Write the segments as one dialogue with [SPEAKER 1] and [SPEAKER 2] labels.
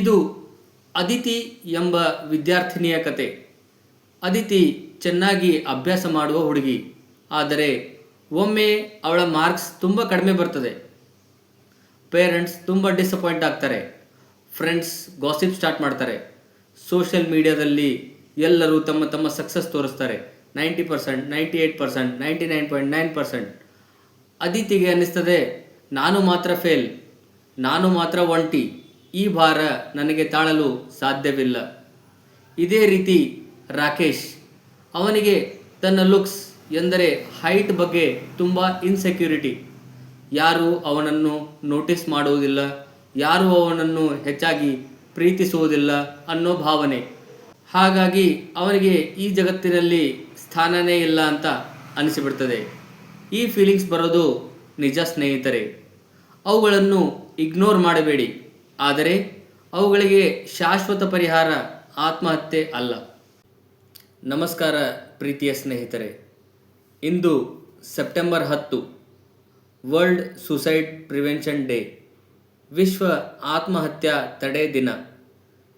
[SPEAKER 1] ಇದು ಅದಿತಿ ಎಂಬ ವಿದ್ಯಾರ್ಥಿನಿಯ ಕತೆ. ಅದಿತಿ ಚೆನ್ನಾಗಿ ಅಭ್ಯಾಸ ಮಾಡುವ ಹುಡುಗಿ. ಆದರೆ ಒಮ್ಮೆ ಅವಳ ಮಾರ್ಕ್ಸ್ ತುಂಬ ಕಡಿಮೆ ಬರ್ತದೆ. ಪೇರೆಂಟ್ಸ್ ತುಂಬ ಡಿಸಪಾಯಿಂಟ್ ಆಗ್ತಾರೆ. ಫ್ರೆಂಡ್ಸ್ ಗಾಸಿಪ್ ಸ್ಟಾರ್ಟ್ ಮಾಡ್ತಾರೆ. ಸೋಷಿಯಲ್ ಮೀಡಿಯಾದಲ್ಲಿ ಎಲ್ಲರೂ ತಮ್ಮ ತಮ್ಮ ಸಕ್ಸಸ್ ತೋರಿಸ್ತಾರೆ. Ninety percent, ninety eight percent, ninety nine point nine percent. ಅದಿತಿಗೆ ಅನ್ನಿಸ್ತದೆ, ನಾನು ಮಾತ್ರ ಫೇಲ್, ನಾನು ಮಾತ್ರ ಒಂಟಿ ಈ ಭಾರ ನನಗೆ ತಾಳಲು ಸಾಧ್ಯವಿಲ್ಲ. ಇದೇ ರೀತಿ ರಾಕೇಶ್, ಅವನಿಗೆ ತನ್ನ ಲುಕ್ಸ್ ಎಂದರೆ ಹೈಟ್ ಬಗ್ಗೆ ತುಂಬ ಇನ್ಸೆಕ್ಯೂರಿಟಿ. ಯಾರು ಅವನನ್ನು ನೋಟಿಸ್ ಮಾಡುವುದಿಲ್ಲ, ಯಾರು ಅವನನ್ನು ಹೆಚ್ಚಾಗಿ ಪ್ರೀತಿಸುವುದಿಲ್ಲ ಅನ್ನೋ ಭಾವನೆ. ಹಾಗಾಗಿ ಅವನಿಗೆ ಈ ಜಗತ್ತಿನಲ್ಲಿ ಸ್ಥಾನನೇ ಇಲ್ಲ ಅಂತ ಅನಿಸಿಬಿಡ್ತದೆ. ಈ ಫೀಲಿಂಗ್ಸ್ ಬರೋದು ನಿಜ ಸ್ನೇಹಿತರೆ. ಅವುಗಳನ್ನು ಇಗ್ನೋರ್ ಮಾಡಬೇಡಿ. ಆದರೆ ಅವುಗಳಿಗೆ ಶಾಶ್ವತ ಪರಿಹಾರ ಆತ್ಮಹತ್ಯೆ ಅಲ್ಲ. ನಮಸ್ಕಾರ ಪ್ರೀತಿಯ ಸ್ನೇಹಿತರೆ. ಇಂದು ಸೆಪ್ಟೆಂಬರ್ ಹತ್ತು, ವರ್ಲ್ಡ್ ಸುಸೈಡ್ ಪ್ರಿವೆನ್ಷನ್ ಡೇ, ವಿಶ್ವ ಆತ್ಮಹತ್ಯಾ ತಡೆ ದಿನ.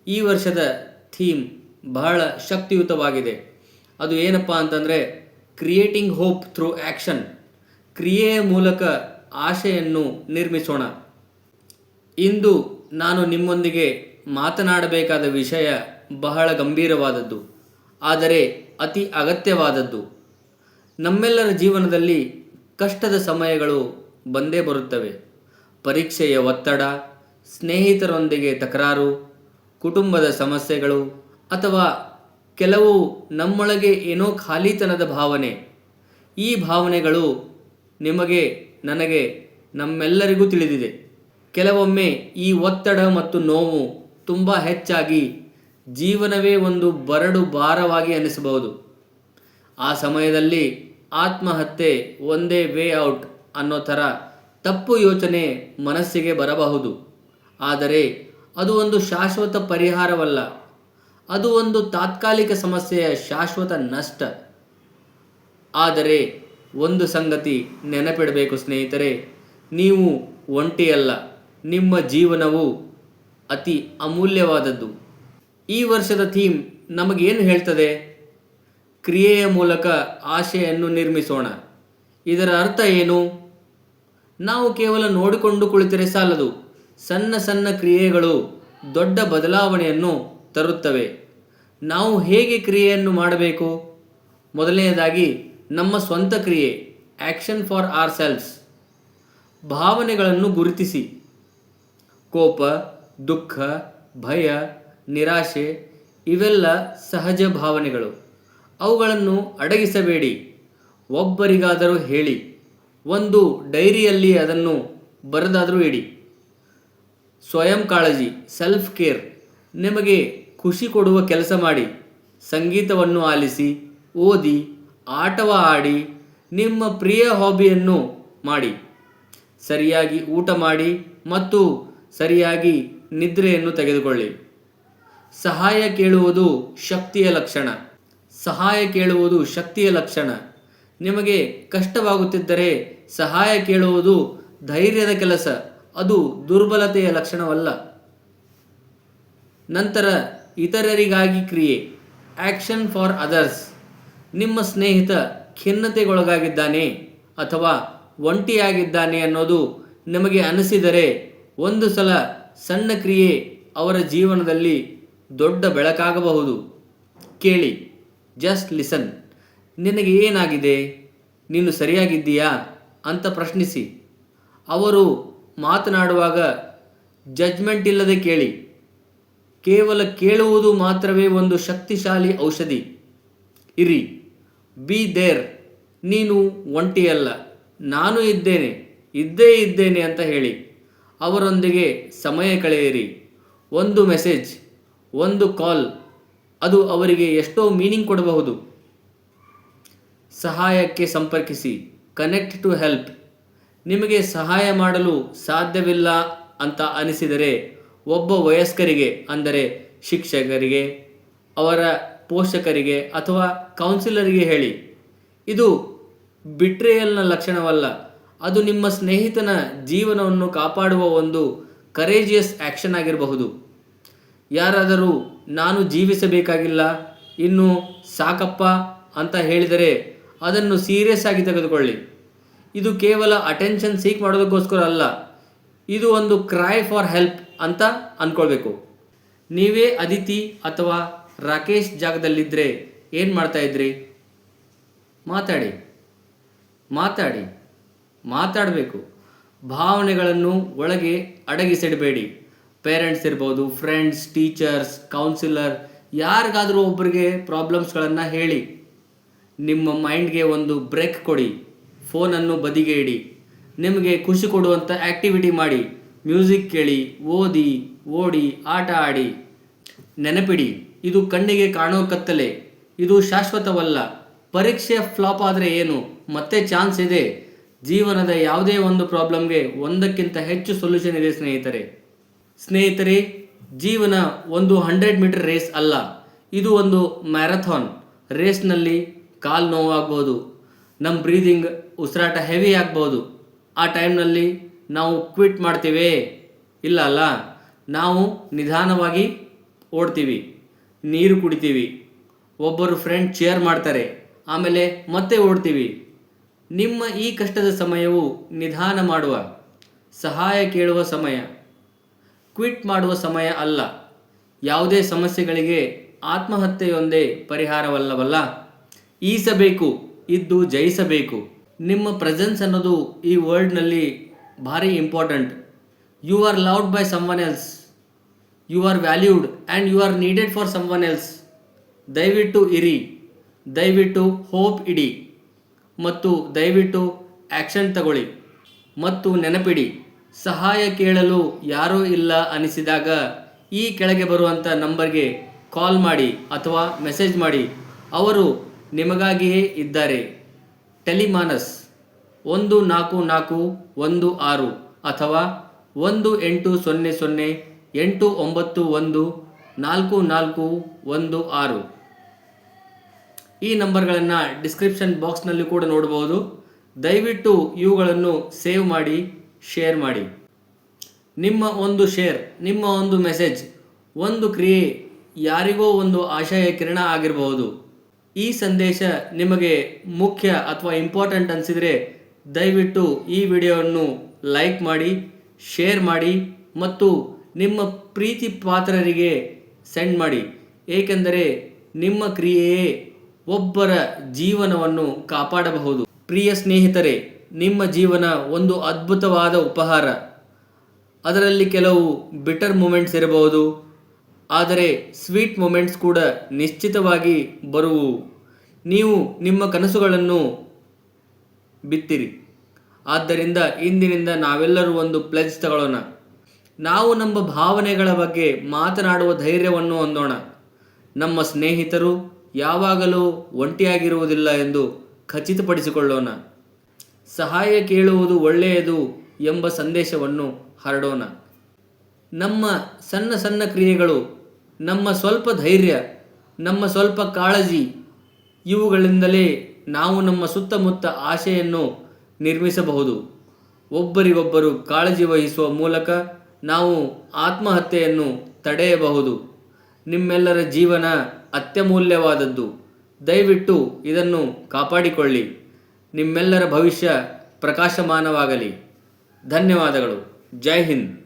[SPEAKER 1] ಈ ವರ್ಷದ ಥೀಮ್ ಬಹಳ ಶಕ್ತಿಯುತವಾಗಿದೆ. ಅದು ಏನಪ್ಪ ಅಂತಂದರೆ, ಕ್ರಿಯೇಟಿಂಗ್ ಹೋಪ್ ಥ್ರೂ ಆ್ಯಕ್ಷನ್ ಕ್ರಿಯೆಯ ಮೂಲಕ ಆಶೆಯನ್ನು ನಿರ್ಮಿಸೋಣ. ಇಂದು ನಾನು ನಿಮ್ಮೊಂದಿಗೆ ಮಾತನಾಡಬೇಕಾದ ವಿಷಯ ಬಹಳ ಗಂಭೀರವಾದದ್ದು, ಆದರೆ ಅತಿ ಅಗತ್ಯವಾದದ್ದು. ನಮ್ಮೆಲ್ಲರ ಜೀವನದಲ್ಲಿ ಕಷ್ಟದ ಸಮಯಗಳು ಬಂದೇ ಬರುತ್ತವೆ. ಪರೀಕ್ಷೆಯ ಒತ್ತಡ, ಸ್ನೇಹಿತರೊಂದಿಗೆ ತಕರಾರು, ಕುಟುಂಬದ ಸಮಸ್ಯೆಗಳು, ಅಥವಾ ಕೆಲವು ನಮ್ಮೊಳಗೆ ಏನೋ ಖಾಲಿತನದ ಭಾವನೆ. ಈ ಭಾವನೆಗಳು ನಿಮಗೆ, ನನಗೆ, ನಮ್ಮೆಲ್ಲರಿಗೂ ತಿಳಿದಿದೆ. ಕೆಲವೊಮ್ಮೆ ಈ ಒತ್ತಡ ಮತ್ತು ನೋವು ತುಂಬ ಹೆಚ್ಚಾಗಿ ಜೀವನವೇ ಒಂದು ಬರಡು ಭಾರವಾಗಿ ಅನಿಸಬಹುದು. ಆ ಸಮಯದಲ್ಲಿ ಆತ್ಮಹತ್ಯೆ ಒಂದೇ ವೇ ಔಟ್ ಅನ್ನೋ ಥರ ತಪ್ಪು ಯೋಚನೆ ಮನಸ್ಸಿಗೆ ಬರಬಹುದು. ಆದರೆ ಅದು ಒಂದು ಶಾಶ್ವತ ಪರಿಹಾರವಲ್ಲ. ಅದು ಒಂದು ತಾತ್ಕಾಲಿಕ ಸಮಸ್ಯೆಯ ಶಾಶ್ವತ ನಷ್ಟ. ಆದರೆ ಒಂದು ಸಂಗತಿ ನೆನಪಿಡಬೇಕು ಸ್ನೇಹಿತರೆ, ನೀವು ಒಂಟಿಯಲ್ಲ. ನಿಮ್ಮ ಜೀವನವು ಅತಿ ಅಮೂಲ್ಯವಾದದ್ದು. ಈ ವರ್ಷದ ಥೀಮ್ ನಮಗೇನು ಹೇಳ್ತದೆ? ಕ್ರಿಯೆಯ ಮೂಲಕ ಆಶೆಯನ್ನು ನಿರ್ಮಿಸೋಣ. ಇದರ ಅರ್ಥ ಏನು? ನಾವು ಕೇವಲ ನೋಡಿಕೊಂಡು ಕುಳಿತರೆ ಸಾಲದು. ಸಣ್ಣ ಸಣ್ಣ ಕ್ರಿಯೆಗಳು ದೊಡ್ಡ ಬದಲಾವಣೆಯನ್ನು ತರುತ್ತವೆ. ನಾವು ಹೇಗೆ ಕ್ರಿಯೆಯನ್ನು ಮಾಡಬೇಕು? ಮೊದಲನೆಯದಾಗಿ ನಮ್ಮ ಸ್ವಂತ ಕ್ರಿಯೆ ಆ್ಯಕ್ಷನ್ ಫಾರ್ ಆರ್ ಸೆಲ್ಫ್ಸ್ ಭಾವನೆಗಳನ್ನು ಗುರುತಿಸಿ. ಕೋಪ, ದುಃಖ, ಭಯ, ನಿರಾಶೆ ಇವೆಲ್ಲ ಸಹಜ ಭಾವನೆಗಳು. ಅವುಗಳನ್ನು ಅಡಗಿಸಬೇಡಿ. ಒಬ್ಬರಿಗಾದರೂ ಹೇಳಿ. ಒಂದು ಡೈರಿಯಲ್ಲಿ ಅದನ್ನು ಬರೆದಾದರೂ ಇಡಿ. ಸ್ವಯಂ ಕಾಳಜಿ ಸೆಲ್ಫ್ ಕೇರ್ ನಿಮಗೆ ಖುಷಿ ಕೊಡುವ ಕೆಲಸ ಮಾಡಿ. ಸಂಗೀತವನ್ನು ಆಲಿಸಿ, ಓದಿ, ಆಟವ ಆಡಿ, ನಿಮ್ಮ ಪ್ರಿಯ ಹಾಬಿಯನ್ನು ಮಾಡಿ. ಸರಿಯಾಗಿ ಊಟ ಮಾಡಿ ಮತ್ತು ಸರಿಯಾಗಿ ನಿದ್ರೆಯನ್ನು ತೆಗೆದುಕೊಳ್ಳಿ. ಸಹಾಯ ಕೇಳುವುದು ಶಕ್ತಿಯ ಲಕ್ಷಣ. ಸಹಾಯ ಕೇಳುವುದು ಶಕ್ತಿಯ ಲಕ್ಷಣ. ನಿಮಗೆ ಕಷ್ಟವಾಗುತ್ತಿದ್ದರೆ ಸಹಾಯ ಕೇಳುವುದು ಧೈರ್ಯದ ಕೆಲಸ. ಅದು ದುರ್ಬಲತೆಯ ಲಕ್ಷಣವಲ್ಲ. ನಂತರ ಇತರರಿಗಾಗಿ ಕ್ರಿಯೆ. Action for others. ನಿಮ್ಮ ಸ್ನೇಹಿತ ಖಿನ್ನತೆಗೊಳಗಾಗಿದ್ದಾನೆ ಅಥವಾ ಒಂಟಿಯಾಗಿದ್ದಾನೆ ಅನ್ನೋದು ನಿಮಗೆ ಅನಿಸಿದರೆ ಒಂದು ಸಲ ಸಣ್ಣ ಕ್ರಿಯೆ ಅವರ ಜೀವನದಲ್ಲಿ ದೊಡ್ಡ ಬೆಳಕಾಗಬಹುದು. ಕೇಳಿ ಜಸ್ಟ್ ಲಿಸನ್ ನಿನಗೆ ಏನಾಗಿದೆ? ನೀನು ಸರಿಯಾಗಿದ್ದೀಯಾ? ಅಂತ ಪ್ರಶ್ನಿಸಿ. ಅವರು ಮಾತನಾಡುವಾಗ ಜಜ್ಮೆಂಟ್ ಇಲ್ಲದೆ ಕೇಳಿ. ಕೇವಲ ಕೇಳುವುದು ಮಾತ್ರವೇ ಒಂದು ಶಕ್ತಿಶಾಲಿ ಔಷಧಿ. ಇರಿ ಬಿ ದೇರ್ ನೀನು ಒಂಟಿಯಲ್ಲ. ನಾನು ಇದ್ದೇನೆ, ಇದ್ದೇ ಇದ್ದೇನೆ ಅಂತ ಹೇಳಿ. ಅವರೊಂದಿಗೆ ಸಮಯ ಕಳೆಯಿರಿ. ಒಂದು ಮೆಸೇಜ್, ಒಂದು ಕಾಲ್, ಅದು ಅವರಿಗೆ ಎಷ್ಟೋ ಮೀನಿಂಗ್ ಕೊಡಬಹುದು. ಸಹಾಯಕ್ಕೆ ಸಂಪರ್ಕಿಸಿ, ಕನೆಕ್ಟ್ ಟು ಹೆಲ್ಪ್. ನಿಮಗೆ ಸಹಾಯ ಮಾಡಲು ಸಾಧ್ಯವಿಲ್ಲ ಅಂತ ಅನಿಸಿದರೆ ಒಬ್ಬ ವಯಸ್ಕರಿಗೆ, ಅಂದರೆ ಶಿಕ್ಷಕರಿಗೆ, ಅವರ ಪೋಷಕರಿಗೆ ಅಥವಾ ಕೌನ್ಸಿಲರಿಗೆ ಹೇಳಿ. ಇದು ಬಿಟ್ರೇಯಲ್ನ ಲಕ್ಷಣವಲ್ಲ. ಅದು ನಿಮ್ಮ ಸ್ನೇಹಿತನ ಜೀವನವನ್ನು ಕಾಪಾಡುವ ಒಂದು ಕರೇಜಿಯಸ್ ಆ್ಯಕ್ಷನ್ ಆಗಿರಬಹುದು. ಯಾರಾದರೂ ನಾನು ಜೀವಿಸಬೇಕಾಗಿಲ್ಲ, ಇನ್ನು ಸಾಕಪ್ಪ ಅಂತ ಹೇಳಿದರೆ ಅದನ್ನು ಸೀರಿಯಸ್ ಆಗಿ ತೆಗೆದುಕೊಳ್ಳಿ. ಇದು ಕೇವಲ ಅಟೆನ್ಷನ್ ಸೀಕ್ ಮಾಡೋದಕ್ಕೋಸ್ಕರ ಅಲ್ಲ, ಇದು ಒಂದು ಕ್ರೈ ಫಾರ್ ಹೆಲ್ಪ್ ಅಂತ ಅಂದ್ಕೊಳ್ಬೇಕು ನೀವೇ ಅದಿತಿ ಅಥವಾ ರಾಕೇಶ್ ಜಾಗದಲ್ಲಿದ್ದರೆ ಏನು ಮಾಡ್ತಾಯಿದ್ರಿ ಮಾತಾಡಿ ಮಾತಾಡಿ. ಮಾತಾಡಬೇಕು. ಭಾವನೆಗಳನ್ನು ಒಳಗೆ ಅಡಗಿಸಿಡಬೇಡಿ. ಪೇರೆಂಟ್ಸ್ ಇರ್ಬೋದು, ಫ್ರೆಂಡ್ಸ್, ಟೀಚರ್ಸ್, ಕೌನ್ಸಿಲರ್, ಯಾರಿಗಾದರೂ ಒಬ್ಬರಿಗೆ ಪ್ರಾಬ್ಲಮ್ಸ್ಗಳನ್ನು ಹೇಳಿ. ನಿಮ್ಮ ಮೈಂಡ್ಗೆ ಒಂದು ಬ್ರೇಕ್ ಕೊಡಿ. ಫೋನನ್ನು ಬದಿಗೆ ಇಡಿ ನಿಮಗೆ ಖುಷಿ ಕೊಡುವಂಥ ಆ್ಯಕ್ಟಿವಿಟಿ ಮಾಡಿ. ಮ್ಯೂಸಿಕ್ ಕೇಳಿ, ಓದಿ, ಓಡಿ, ಆಟ ಆಡಿ. ನೆನಪಿಡಿ, ಇದು ಕಣ್ಣಿಗೆ ಕಾಣೋ ಕತ್ತಲೆ. ಇದು ಶಾಶ್ವತವಲ್ಲ. ಪರೀಕ್ಷೆ ಫ್ಲಾಪ್ ಆದರೆ ಏನು? ಮತ್ತೆ ಚಾನ್ಸ್ ಇದೆ. ಜೀವನದ ಯಾವುದೇ ಒಂದು ಪ್ರಾಬ್ಲಮ್ಗೆ ಒಂದಕ್ಕಿಂತ ಹೆಚ್ಚು ಸೊಲ್ಯೂಷನ್ ಇದೆ ಸ್ನೇಹಿತರೆ. ಸ್ನೇಹಿತರೆ, ಜೀವನ ಒಂದು ಹಂಡ್ರೆಡ್ ಮೀಟರ್ ರೇಸ್ ಅಲ್ಲ. ಇದು ಒಂದು ಮ್ಯಾರಥಾನ್ ರೇಸ್ನಲ್ಲಿ ಕಾಲು ನೋವಾಗ್ಬೋದು. ನಮ್ಮ ಬ್ರೀದಿಂಗ್ ಉಸಿರಾಟ ಹೆವಿ ಆಗ್ಬೋದು. ಆ ಟೈಮ್ನಲ್ಲಿ ನಾವು ಕ್ವಿಟ್ ಮಾಡ್ತೀವಿ. ಇಲ್ಲ ಅಲ್ಲ? ನಾವು ನಿಧಾನವಾಗಿ ಓಡ್ತೀವಿ. ನೀರು ಕುಡಿತೀವಿ. ಒಬ್ಬರು ಫ್ರೆಂಡ್ ಚೇರ್ ಮಾಡ್ತಾರೆ. ಆಮೇಲೆ ಮತ್ತೆ ಓಡ್ತೀವಿ. ನಿಮ್ಮ ಈ ಕಷ್ಟದ ಸಮಯವು ನಿಧಾನ ಮಾಡುವ, ಸಹಾಯ ಕೇಳುವ ಸಮಯ, ಕ್ವಿಟ್ ಮಾಡುವ ಸಮಯ ಅಲ್ಲ. ಯಾವುದೇ ಸಮಸ್ಯೆಗಳಿಗೆ ಆತ್ಮಹತ್ಯೆಯೊಂದೇ ಪರಿಹಾರವಲ್ಲವಲ್ಲ? ಈಸಬೇಕು, ಇದ್ದು ಜಯಿಸಬೇಕು. ನಿಮ್ಮ ಪ್ರೆಸೆನ್ಸ್ ಅನ್ನೋದು ಈ ವರ್ಲ್ಡ್ನಲ್ಲಿ ಭಾರಿ important you are loved by someone else you are valued and you are needed for someone else ದಯವಿಟ್ಟು ಇರಿ. ದಯವಿಟ್ಟು ಹೋಪ್ ಇಡಿ. ಮತ್ತು ದಯವಿಟ್ಟು ಆ್ಯಕ್ಷನ್ ತಗೊಳ್ಳಿ. ಮತ್ತು ನೆನಪಿಡಿ, ಸಹಾಯ ಕೇಳಲು ಯಾರೂ ಇಲ್ಲ ಅನಿಸಿದಾಗ ಈ ಕೆಳಗೆ ಬರುವಂಥ ನಂಬರ್ಗೆ ಕಾಲ್ ಮಾಡಿ ಅಥವಾ ಮೆಸೇಜ್ ಮಾಡಿ. ಅವರು ನಿಮಗಾಗಿಯೇ ಇದ್ದಾರೆ. ಟೆಲಿಮಾನಸ್ ಒಂದು ನಾಲ್ಕು ನಾಲ್ಕು ಒಂದು ಆರು ಅಥವಾ ಒಂದು ಎಂಟು ಸೊನ್ನೆ ಸೊನ್ನೆ ಎಂಟು ಒಂಬತ್ತು ಒಂದು ನಾಲ್ಕು ನಾಲ್ಕು ಒಂದು ಆರು. ಈ ನಂಬರ್ಗಳನ್ನು ಡಿಸ್ಕ್ರಿಪ್ಷನ್ ಬಾಕ್ಸ್ನಲ್ಲಿ ಕೂಡ ನೋಡಬಹುದು ದಯವಿಟ್ಟು ಇವುಗಳನ್ನು ಸೇವ್ ಮಾಡಿ, ಶೇರ್ ಮಾಡಿ. ನಿಮ್ಮ ಒಂದು ಶೇರ್, ನಿಮ್ಮ ಒಂದು ಮೆಸೇಜ್, ಒಂದು ಕ್ರಿಯೆ ಯಾರಿಗೋ ಒಂದು ಆಶಯ ಕಿರಣ ಆಗಿರಬಹುದು. ಈ ಸಂದೇಶ ನಿಮಗೆ ಮುಖ್ಯ ಅಥವಾ ಇಂಪಾರ್ಟೆಂಟ್ ಅನಿಸಿದರೆ ದಯವಿಟ್ಟು ಈ ವಿಡಿಯೋವನ್ನು ಲೈಕ್ ಮಾಡಿ, ಶೇರ್ ಮಾಡಿ ಮತ್ತು ನಿಮ್ಮ ಪ್ರೀತಿ ಪಾತ್ರರಿಗೆ ಸೆಂಡ್ ಮಾಡಿ. ಏಕೆಂದರೆ ನಿಮ್ಮ ಕ್ರಿಯೆಯೇ ಒಬ್ಬರ ಜೀವನವನ್ನು ಕಾಪಾಡಬಹುದು. ಪ್ರಿಯ ಸ್ನೇಹಿತರೆ, ನಿಮ್ಮ ಜೀವನ ಒಂದು ಅದ್ಭುತವಾದ ಉಪಹಾರ. ಅದರಲ್ಲಿ ಕೆಲವು ಬಿಟರ್ ಮೂಮೆಂಟ್ಸ್ ಇರಬಹುದು, ಆದರೆ ಸ್ವೀಟ್ ಮೂಮೆಂಟ್ಸ್ ಕೂಡ ನಿಶ್ಚಿತವಾಗಿ ಬರುವು. ನೀವು ನಿಮ್ಮ ಕನಸುಗಳನ್ನು ಬಿತ್ತಿರಿ. ಆದ್ದರಿಂದ ಇಂದಿನಿಂದ ನಾವೆಲ್ಲರೂ ಒಂದು ಪ್ಲೆಜ್ ತಗೊಳ್ಳೋಣ. ನಾವು ನಮ್ಮ ಭಾವನೆಗಳ ಬಗ್ಗೆ ಮಾತನಾಡುವ ಧೈರ್ಯವನ್ನು ಹೊಂದೋಣ. ನಮ್ಮ ಸ್ನೇಹಿತರು ಯಾವಾಗಲೂ ಒಂಟಿಯಾಗಿರುವುದಿಲ್ಲ ಎಂದು ಖಚಿತಪಡಿಸಿಕೊಳ್ಳೋಣ. ಸಹಾಯ ಕೇಳುವುದು ಒಳ್ಳೆಯದು ಎಂಬ ಸಂದೇಶವನ್ನು ಹರಡೋಣ. ನಮ್ಮ ಸಣ್ಣ ಸಣ್ಣ ಕ್ರಿಯೆಗಳು, ನಮ್ಮ ಸ್ವಲ್ಪ ಧೈರ್ಯ, ನಮ್ಮ ಸ್ವಲ್ಪ ಕಾಳಜಿ, ಇವುಗಳಿಂದಲೇ ನಾವು ನಮ್ಮ ಸುತ್ತಮುತ್ತ ಆಶೆಯನ್ನು ನಿರ್ಮಿಸಬಹುದು. ಒಬ್ಬರಿಗೊಬ್ಬರು ಕಾಳಜಿ ವಹಿಸುವ ಮೂಲಕ ನಾವು ಆತ್ಮಹತ್ಯೆಯನ್ನು ತಡೆಯಬಹುದು. ನಿಮ್ಮೆಲ್ಲರ ಜೀವನ ಅತ್ಯಮೂಲ್ಯವಾದದ್ದು. ದಯವಿಟ್ಟು ಇದನ್ನು ಕಾಪಾಡಿಕೊಳ್ಳಿ. ನಿಮ್ಮೆಲ್ಲರ ಭವಿಷ್ಯ ಪ್ರಕಾಶಮಾನವಾಗಲಿ. ಧನ್ಯವಾದಗಳು. ಜೈ ಹಿಂದ್.